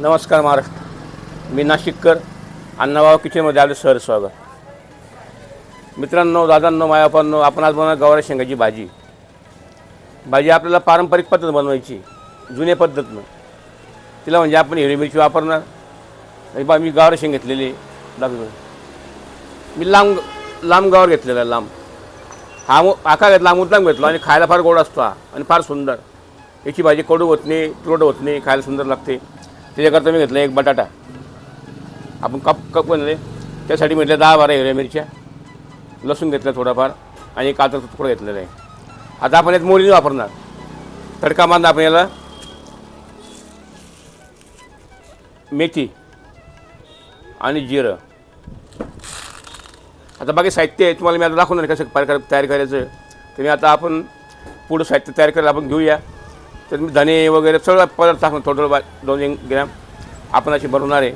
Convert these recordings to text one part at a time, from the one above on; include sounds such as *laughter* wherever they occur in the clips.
नमस्कार महाराष्ट्र. मी नाशिककर अण्णाभाव किचनमध्ये आलो सर स्वागत. मित्रांनो दादांनो मायापांनो आपण आज बनवणार गवारा शेंगाची भाजी. भाजी आपल्याला पारंपरिक पद्धत बनवायची जुन्या पद्धतीनं. तिला म्हणजे आपण हिरवी मिरची वापरणार. बा मी गावरा शेंग घेतलेली दाखवतो मी लांब लांब गावर घेतलेला आहे, लांब. हा मो आका घेतला मुद्दाम घेतला आणि खायला फार गोड असतो हा. आणि फार सुंदर. याची भाजी कडू होत नाही तुरट होत नाही खायला सुंदर लागते. त्याच्याकरता मी घेतलं एक बटाटा. आपण कप कप बनले त्यासाठी म्हटलं दहा बारा हिरव्या मिरच्या लसूण घेतलं थोडाफार आणि एक काचा तुकडा घेतलेला आहे. आता आपण यात मोरीने वापरणार. तडका मारणार आपण याला. मेथी आणि जिरं. आता बाकी साहित्य आहे तुम्हाला मी आता दाखवणार कसं पार तयार करायचं. तर मी आता आपण पुढं साहित्य तयार करायला आपण घेऊया. तर मी धने वगैरे सगळं पदार्थ टाकून थोडं थोडं बा दोन एक ग्रॅम आपण अशी बनवणार आहे.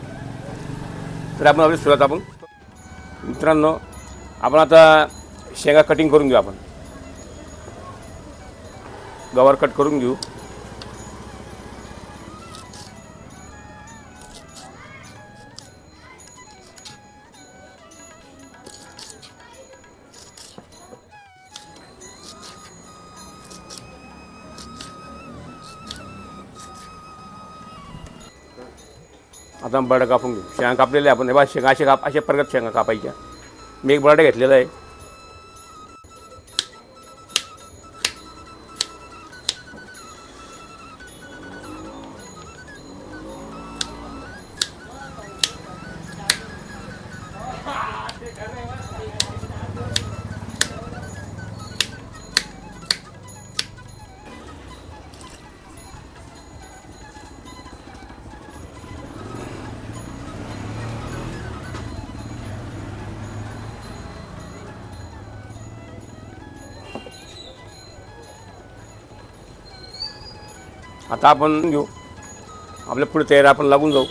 तर आपण आपली सुरुवात आपण मित्रांनो आपण आता शेंगा कटिंग करून घेऊ आपण. गवार कट करून घेऊ. आता बटाटा कापून घेऊ. शेंगा कापलेल्या आपण. हे बा शेंगा असे काप अशा प्रगत शेंगा कापायच्या. मी एक बटाटा घेतलेला आहे. आता आपण घेऊ. आपल्या पुढे तयारी आपण लागून जाऊ.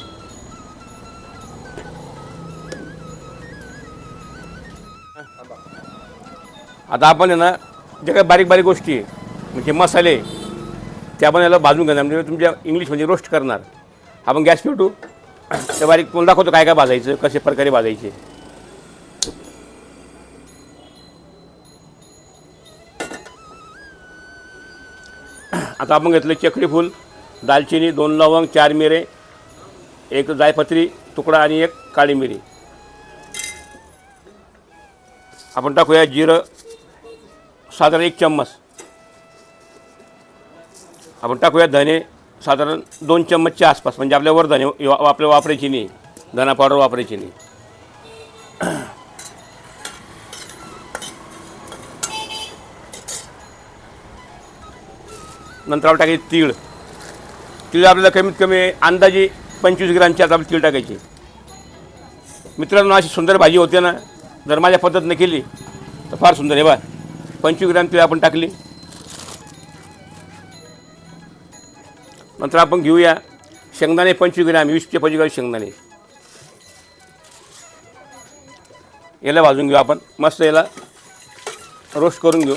आता आपण आहे ना जे काही बारीक बारीक गोष्टी आहे म्हणजे मसाले ते आपण याला भाजून घेणार म्हणजे तुमच्या इंग्लिशमध्ये रोस्ट करणार. आपण गॅस पेटू ते. बारीक तुम्हाला दाखवतो काय काय भाजायचं कसे प्रकारे भाजायचे. आता आपण घेतलं चक्री फूल दालचिनी दोन लवंग चार मिरे एक जायपत्री तुकडा आणि एक काळी मिरी. आपण टाकूया जिरं साधारण एक चम्मच. आपण टाकूया धने साधारण दोन चम्मचच्या आसपास म्हणजे आपल्या वर धने वा- आपल्या वापरायची नाही धना पावडर वापरायची नाही. नंतर आपण टाकायचे तीळ. तीळ आपल्याला कमीत कमी अंदाजे पंचवीस ग्रामची आता आपली तीळ टाकायची. मित्रांनो अशी सुंदर भाजी होते ना जर माझ्या पद्धतीनं केली तर फार सुंदर आहे बा पंचवीस ग्राम तीळ आपण टाकली. नंतर आपण घेऊया शेंगदाणे पंचवीस ग्राम वीसचे पंचवीस ग्राम शेंगदाणे. याला भाजून घेऊ आपण. मस्त याला रोस्ट करून घेऊ.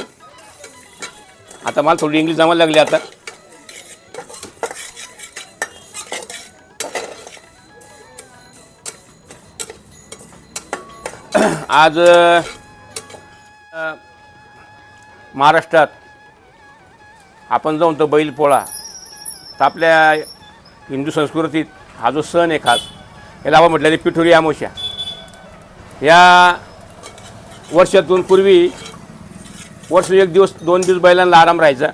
आता मला थोडी इंग्लिश जमायला लागली आता. *clears throat* आज महाराष्ट्रात आपण जाऊन तो बैलपोळा तर आपल्या हिंदू संस्कृतीत हा जो सण आहे खास याला आपण म्हटलेली पिठोरी अमावस्या या वर्षातून पूर्वी वर्ष एक दिवस दोन दिवस बैलांना आराम राहायचा.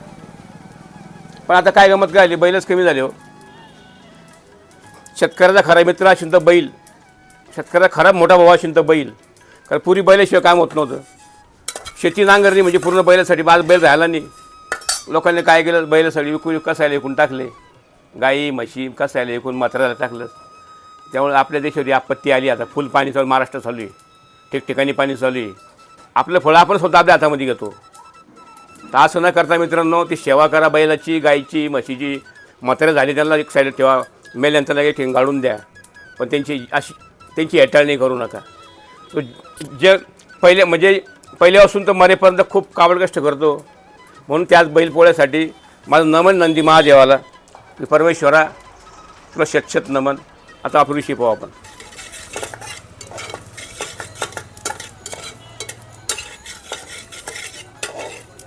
पण आता काय गमत काय आली? बैलच कमी झाले हो. शेतकऱ्याचा खरा मित्र असेल तर बैल. शेतकऱ्याचा खरा मोठा भाऊ असेल तर बैल. कारण पुरी बैलाशिवाय काम होत नव्हतं. शेती नांगरणी म्हणजे पूर्ण बैलासाठी माझ बैल राहिला नाही. लोकांनी काय केलं? बैलासाठी विकून कसायला विकून टाकले. गाई म्हशी कसायला विकून मात्राला टाकलं. त्यामुळे आपल्या देशावर आपत्ती आली. आता फुल पाणी चालू महाराष्ट्र चालू आहे. ठिकठिकाणी पाणी चालू आहे. आपलं फळं आपण स्वतः आपल्या हातामध्ये घेतो. तर असं न करता मित्रांनो ती सेवा करा बैलाची गाईची म्हशीची. म्हातारे झाली त्यांना एक साईड ठेवा. मेल्यांचा एक ठेवून गाळून द्या. पण त्यांची अशी त्यांची हेटाळणी करू नका. तो जे पहिले म्हणजे पहिल्यापासून तर मरेपर्यंत खूप कावड कष्ट करतो. म्हणून त्याच बैलपोळ्यासाठी माझं नमन नंदी महादेवाला. की परमेश्वरा तुला शतशत नमन. आता अपुरीशी पाहू आपण.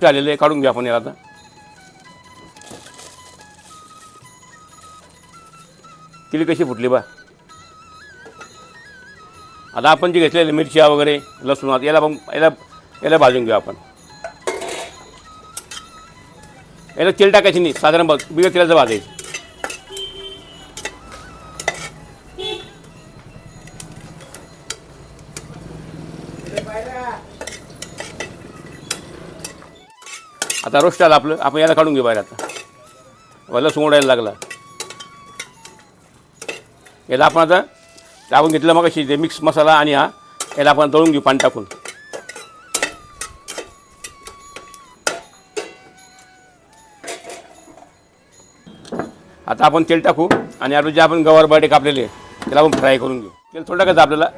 झालेलं आहे काढून घ्या आपण याला आता किली कशी फुटली बा आता आपण जे घेतलेले मिरच्या वगैरे लसूण आता याला याला याला भाजून घेऊ आपण याला तेल टाकायची नाही साधारण बघ बिगर तेलाचं भाजायचं आता रोस्ट आलं आपलं. आपण याला काढून घेऊ बाहेर आता. वला सोडायला लागला. याला आपण आता ते आपण घेतलं मग ते मिक्स मसाला आणि हा याला आपण दळून घेऊ पाणी टाकून. आता आपण तेल टाकू आणि आता जे आपण गवार बटाटे कापलेले त्याला आपण फ्राय करून घेऊ. तेल थोडं टाकायचं आपल्याला.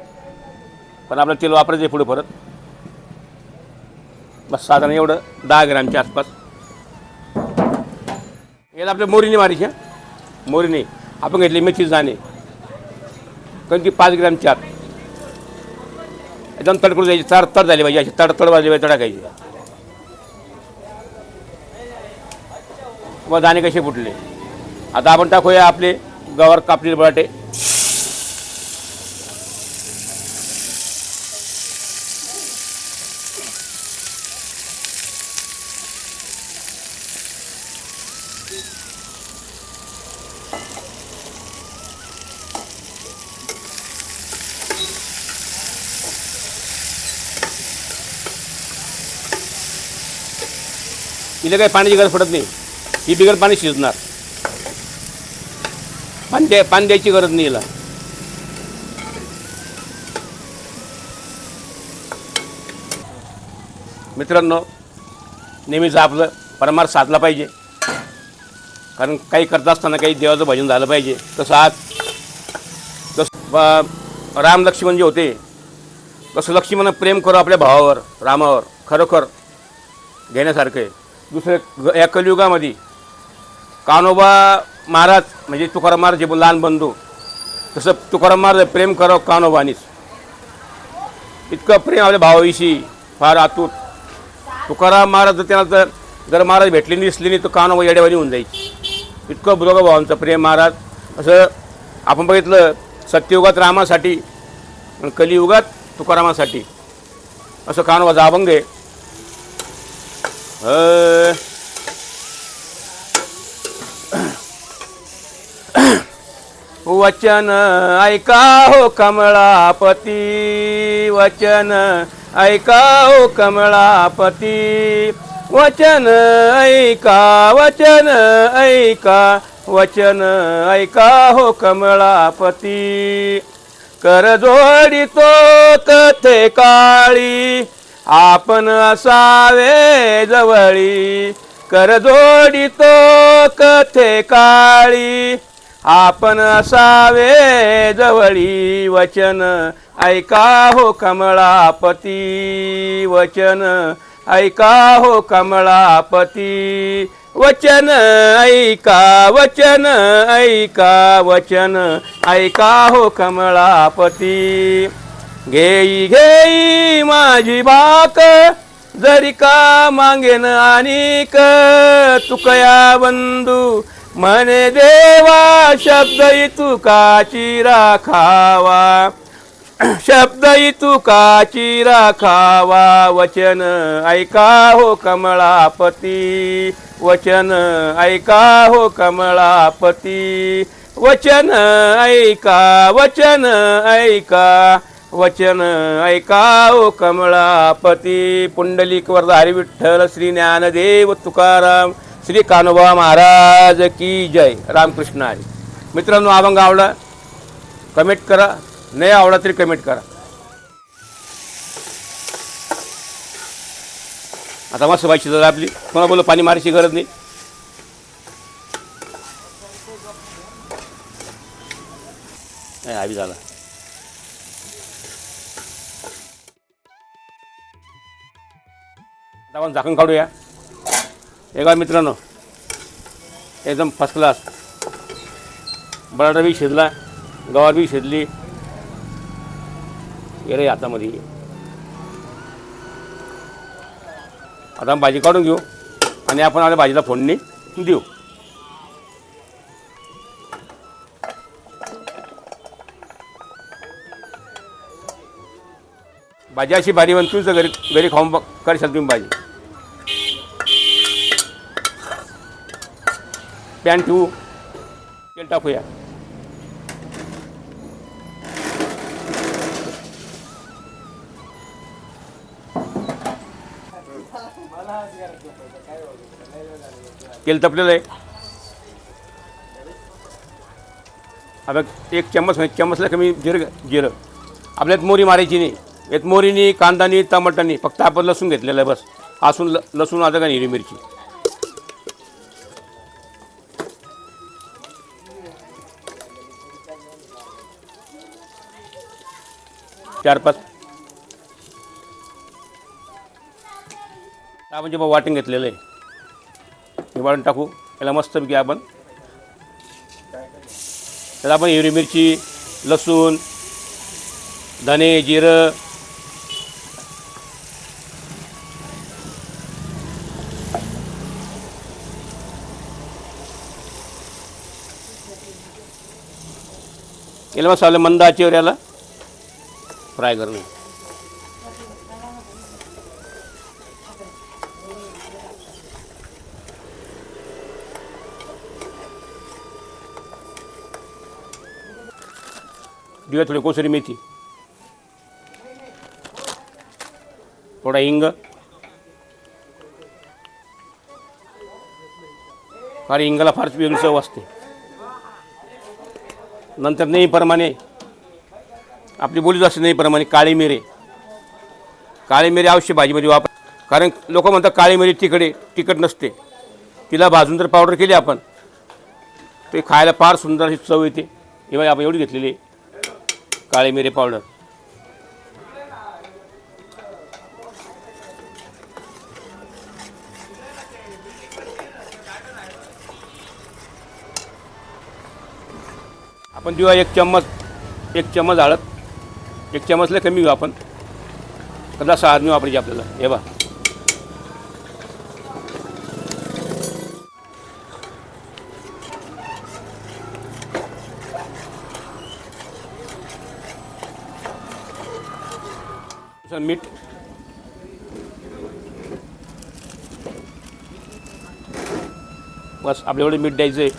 पण आपलं तेल वापरायचं आहे पुढे परत. बस साधारण एवढं दहा ग्रामच्या आसपास. याला आपल्या मोरीने मारायची मोरीने. आपण घेतले मेथी दाणे कारण की पाच ग्रॅम चार एकदम तडकून जायची चार तड झाली पाहिजे अशी तडतड वाजली पाहिजे तडकायची व दाणे कसे फुटले? आता आपण टाकूया आपले गवार कापलेले बटाटे तिला काही पाण्याची गरज पडत नाही. ही बिगर पाणी शिजणार. पाणी द्या पाणी द्यायची गरज नाही हिला मित्रांनो नेहमीच आपलं परमार्थ साधला पाहिजे. कारण काही करत असताना काही देवाचं भजन झालं पाहिजे. तसं आज तसं राम लक्ष्मण जे होते तसं लक्ष्मण प्रेम करू आपल्या भावावर रामावर खरोखर घेण्यासारखं आहे. दुसरे ग- या कलियुगामध्ये कानोबा महाराज म्हणजे तुकाराम महाराज जे लहान बंधू तसं तुकाराम महाराज प्रेम करावं कानोबानीच. इतकं प्रेम आपल्या भावाविषयी फार आतूर तुकाराम महाराज जर त्यांना जर जर महाराज भेटले दिसले नाही तर कानोबा येड्यावानी होऊन जायची इतकं बुरोगा भावांचं प्रेम महाराज. असं आपण बघितलं सत्ययुगात रामासाठी आणि कलियुगात तुकारामासाठी. असं कानोबाचा अभंग आहे. *coughs* वचन ऐका हो कमळापती वचन ऐका हो कमळापती. वचन ऐका वचन ऐका वचन ऐका हो कमळापती. कर जोडितो तथे काळी आपण असावे जवळी. करजोडी तो कथे काळी. आपण असावे जवळी. वचन ऐका हो कमळापती. वचन ऐका हो कमळापती. वचन ऐका वचन ऐका वचन ऐका हो कमळापती. घेई घेई माझी बाक जरी का मागेन आणिक तुकया बंधू म्हणे देवा शब्द तुकाची राखावा. *clears throat* शब्द तुकाची राखावा. वचन ऐका हो कमळापती. वचन ऐका हो कमळापती. वचन ऐका वचन ऐका. वचन ऐकाओ कमळापती पुंडलिक वरदारी विठ्ठल श्री ज्ञानदेव तुकाराम श्री कानोबा महाराज की जय. रामकृष्ण हरी. मित्रांनो अभंग आवडा? कमेंट करा. नाही आवडा तरी कमेंट करा. आता मस्त व्हायची जर आपली. कोणा बोल पाणी मारायची गरज नाही? नाही आवी झाला. आपण झाकण काढूया. एका मित्रांनो एकदम फर्स्ट क्लास बटाटा बी शिजला गवार बी शिजली. येरे हातामध्ये. आता भाजी काढून घेऊ आणि आपण आता भाजीला फोडणी देऊ. भाजी अशी भारी बनते तुमचं घरी घरी खाऊन बघ करशाल तुम्ही भाजी? पॅन ठेवू तेल टाकूया तेल तपलेलं आहे. आता एक चम्मच चम्मचला कमी जिरं जिरं. आपल्यात मोरी मारायची नाही. यात मोरीनी कांदानी टमाटानी फक्त आपण लसूण घेतलेलं आहे बस. असून ल लसूण आता का हिरवी मिरची. चार पाच आपण जे वाटून घेतलेलं आहे. हे टाकू. याला मस्तपैकी आपण. त्याला आपण हिरवी मिरची लसूण धने जिरं. याला मसाला मंद आचेवर याला. फ्राय करून. दिव्या थोडी कोसरी मेथी. थोडा हिंग. कारण हिंगाला फारच वेगळी चव असते. नंतर नेहमीप्रमाणे आपली बोलीच असते नेहमीप्रमाणे काळी मिरे. काळी मिरे अवश्य भाजीमध्ये वापर कारण लोक म्हणतात काळी मिरी तिकडे तिखट नसते. तिला भाजून जर पावडर केली आपण ते खायला फार सुंदर अशी चव येते. ही आपण एवढी घेतलेली आहे. मिरे पावडर आपण देऊया एक चम्मच एक चम्मच हळद. एक चमचले कमी घेऊ आपण. कदा सहा आदमी वापरायची आपल्याला. हे बा मीठ. बस आपल्याकडे मीठ द्यायचं आहे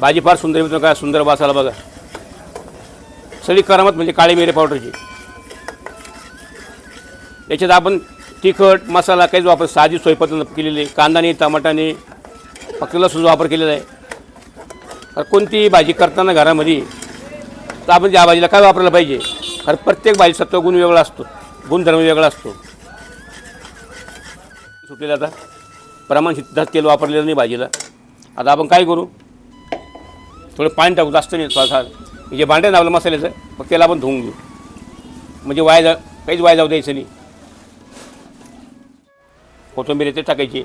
भाजी फार सुंदर मिळतो काय सुंदर वासाला बघा. सगळी करामत म्हणजे काळी मिरे पावडरची. याच्यात आपण तिखट मसाला काहीच वापर साधी सोयपत्र केलेली आहे. कांदाने टमाटाने फक्त लसूण वापर केलेला आहे. तर कोणतीही भाजी करताना घरामध्ये तर आपण त्या भाजीला काय वापरायला पाहिजे? कारण प्रत्येक भाजी सत्वगुण वेगळा असतो. गुणधर्म वेगळा असतो. सुटलेलं आता. प्रमाण सिद्धात तेल वापरलेलं नाही भाजीला. आता आपण काय करू? थोडं पाणी टाकू. जास्त नाही थोडासा जे भांडे लावलं मसाल्याचं मग त्याला आपण धुवून घेऊ. म्हणजे वाया जा काहीच वाया जाऊ द्यायचं नाही. कोथिंबीर येते टाकायची.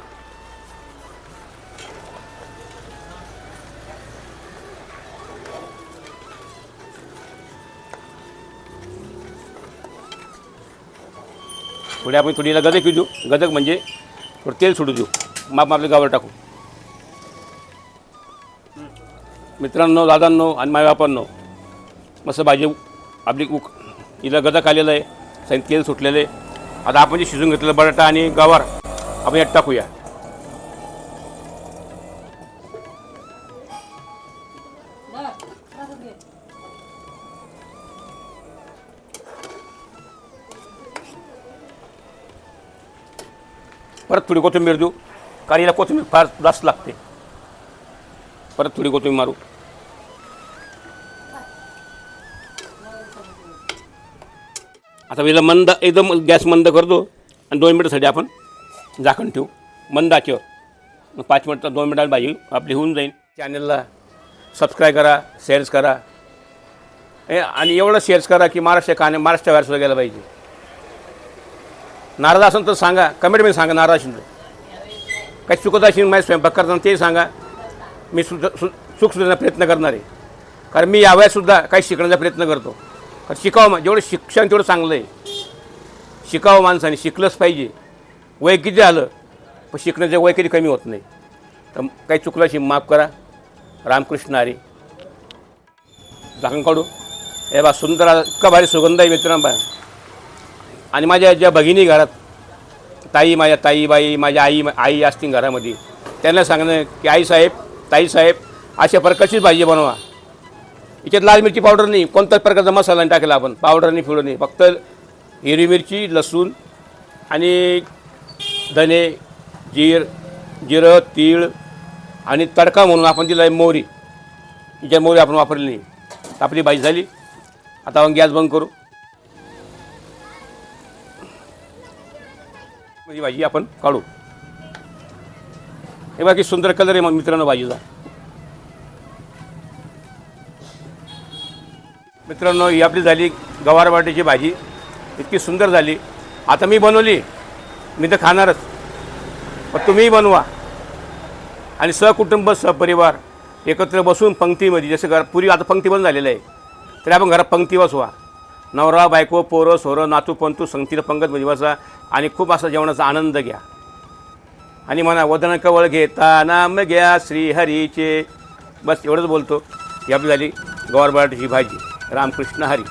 थोडी आपण थोडीला गदक देऊ गदक म्हणजे थोडं तेल सोडू देऊ. माप आपल्या गावावर टाकू. मित्रांनो दादांनो आणि मायबापांनो मस्त भाजी आपली उक हिला गदक आलेलं आहे. साईन तेल सुटलेलं आहे. आता आपण जे शिजून घेतलेलं बटाटा आणि गवार आपण यात टाकूया. परत थोडी कोथिंबीर देऊ. कारण याला कोथिंबीर फार जास्त लागते. परत थोडी कोथिंबीर मारू. आता हिला मंद एकदम गॅस मंद करतो आणि दोन मिनटासाठी आपण झाकण ठेवू. मंद आचेवर. पाच मिनटं दोन मिनटात भाजी आपली होऊन जाईल. चॅनलला सबस्क्राईब करा शेअर्स करा. आणि एवढं शेअर्स करा की महाराष्ट्र काने महाराष्ट्र बाहेर सुद्धा गेलं पाहिजे. नाराज असेल तर सांगा. कमेंटमध्ये सांगा नाराज असेल तर. काही चुकत असेल माझ्या स्वयंपाक करताना ते सांगा. मी सुद्धा सु सुख सुधारण्याचा प्रयत्न करणार. आहे कारण मी यावयातसुद्धा काही शिकण्याचा प्रयत्न करतो. कारण शिकावं जेवढं शिक्षण तेवढं चांगलं आहे. शिकावं माणसाने शिकलंच पाहिजे. वय किती झालं पण शिकण्याचं वय कधी कमी होत नाही तर काही चुकल्याशी माफ करा. रामकृष्ण आरे झाकण काढू. हे बा सुंदर इतका भारी सुगंध आहे मित्रांबा आणि माझ्या ज्या भगिनी घरात ताई माझ्या ताईबाई माझ्या आई आई असतील घरामध्ये त्यांना सांगणं की आईसाहेब ताईसाहेब अशा प्रकारचीच भाजी बनवा. याच्यात लाल मिरची पावडर नाही कोणत्याच प्रकारचा मसाला नाही टाकला आपण. पावडर नाही फिरवून नाही फक्त हिरवी मिरची लसूण आणि धने जीर जिरं तीळ आणि तडका म्हणून आपण दिला आहे मोहरी. ज्या मोहरी आपण वापरली नाही. आपली भाजी झाली. आता आपण गॅस बंद करू. भाजी आपण काढू. हे बाकी सुंदर कलर आहे मग मित्रांनो भाजीचा. मित्रांनो ही आपली झाली गवार बटाट्याची भाजी. इतकी सुंदर झाली. आता मी बनवली. मी तर खाणारच. पण तुम्हीही बनवा. आणि सहकुटुंब सहपरिवार एकत्र बसून पंक्तीमध्ये जसं घर पूर्वी आता पंक्ती बंद झालेलं आहे. तरी आपण घरात पंक्ती बसवा. नवरा बायको पोरं सोरं नातू पंतू संगतीला म्हणजे बसा आणि खूप असा जेवणाचा आनंद घ्या. आणि म्हणा वदन कवळ घेता नाम घ्या श्रीहरीचे. बस एवढंच बोलतो. ही आपली झाली गवार बटाट्याची भाजी. रामकृष्ण हरी.